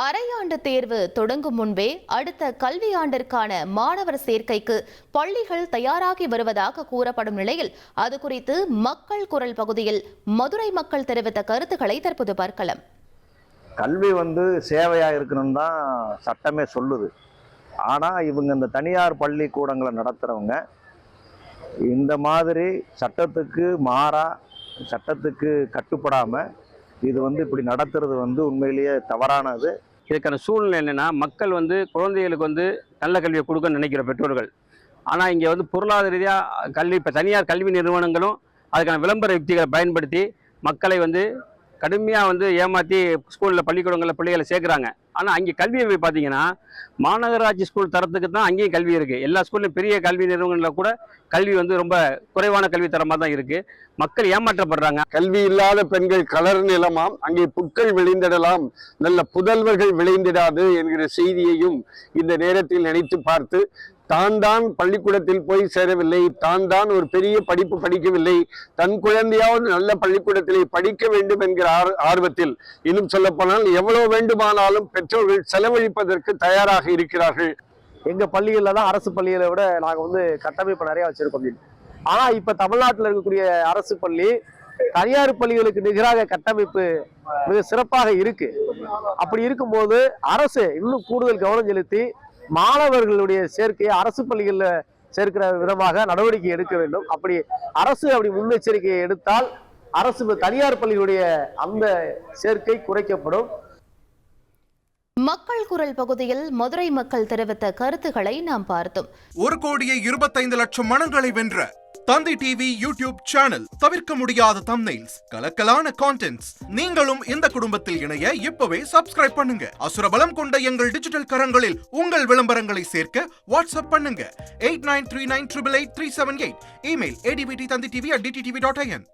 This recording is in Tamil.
அரையாண்டு தேர்வு தொடங்கும் முன்பே அடுத்த கல்வியாண்டிற்கான மாணவர் சேர்க்கைக்கு பள்ளிகள் தயாராகி வருவதாக கூறப்படும் நிலையில் அது குறித்து மக்கள் குரல் பகுதியில் மதுரை மக்கள் தெரிவித்த கருத்துக்களை தற்போது பார்க்கலாம். கல்வி வந்து சேவையாக இருக்கணும்னு தான் சட்டமே சொல்லுது. ஆனால் இவங்க இந்த தனியார் பள்ளிக்கூடங்களை நடத்துகிறவங்க இந்த மாதிரி சட்டத்துக்கு மாறா சட்டத்துக்கு கட்டுப்படாமல் இது வந்து இப்படி நடத்துறது வந்து உண்மையிலேயே தவறானது. இதுக்கான சூழ்நிலை என்னென்னா மக்கள் வந்து குழந்தைகளுக்கு வந்து நல்ல கல்வியை கொடுக்கணும்னு நினைக்கிற பெற்றோர்கள். ஆனால் இங்கே வந்து பொருளாதார ரீதியாக கல்வி இப்போ தனியார் கல்வி நிறுவனங்களும் அதுக்கான விளம்பர யுக்திகளை பயன்படுத்தி மக்களை வந்து கடுமையாக வந்து ஏமாற்றி ஸ்கூலில் பள்ளிக்கூடங்களில் பிள்ளைகளை சேர்க்குறாங்க. ஆனால் அங்கே கல்வியை போய் பார்த்தீங்கன்னா மாநகராட்சி ஸ்கூல் தரத்துக்கு தான் அங்கேயும் கல்வி இருக்குது எல்லா ஸ்கூல்லையும் பெரிய கல்வி நிறுவனங்களில் கூட கல்வி வந்து ரொம்ப குறைவான கல்வி தரமாக தான் இருக்குது மக்கள் ஏமாற்றப்படுறாங்க. கல்வி இல்லாத பெண்கள் கலர் நிலமாம். அங்கே புட்கள் விளைந்திடலாம். நல்ல புதல்வர்கள் விளைந்திடாது என்கிற செய்தியையும் இந்த நேரத்தில் நினைத்து பார்த்து தான் தான் பள்ளிக்கூடத்தில் போய் சேரவில்லை. தான் தான் ஒரு பெரிய படிப்பு படிக்கவில்லை. தன் குழந்தையாவது நல்ல பள்ளிக்கூடத்திலே படிக்க வேண்டும் என்கிற ஆர் ஆர்வத்தில். இன்னும் சொல்லப்போனால் எவ்வளவு வேண்டுமானாலும் பெற்றோர்கள் செலவழிப்பதற்கு தயாராக இருக்கிறார்கள். எங்க பள்ளிகளில் தான் அரசு பள்ளிகளை விட நாங்க வந்து கட்டமைப்பு நிறைய வச்சிருக்கோம். ஆனா இப்ப தமிழ்நாட்டில் இருக்கக்கூடிய அரசு பள்ளி தனியார் பள்ளிகளுக்கு நிகராக கட்டமைப்பு மிக சிறப்பாக இருக்கு. அப்படி இருக்கும்போது அரசு இன்னும் கூடுதல் கவனம் செலுத்தி மாணவர்களுடைய சேர்க்கையை அரசு பள்ளிகளில் சேர்க்கிற விதமாக நடவடிக்கை எடுக்க வேண்டும். அப்படி அரசு அப்படி முன்னெச்சரிக்கையை எடுத்தால் அரசு தனியார் பள்ளிகளுடைய அந்த சேர்க்கை குறைக்கப்படும். மக்கள் குரல் பகுதியில் மதுரை மக்கள் தெரிவித்த கருத்துக்களை நாம் பார்த்தோம். ஒரு கோடியே இருபத்தைந்து லட்சம் மனங்களை வென்ற தந்தை டிவி யூடியூப் சேனல் தவிர்க்க முடியாத தம்னைல்ஸ் கலக்கலான கான்டென்ட்ஸ் நீங்களும் இந்த குடும்பத்தில் இணைய இப்பவே சப்ஸ்கிரைப் பண்ணுங்க. அசுரபலம் கொண்ட எங்கள் டிஜிட்டல் கரங்களில் உங்கள் விளம்பரங்களை சேர்க்க வாட்ஸ்அப் பண்ணுங்க. Eight nine three nine triple eight three seven eight email ஏடிபிடி Thanthi TV at டிடிடிவி டாட் ஐஎன்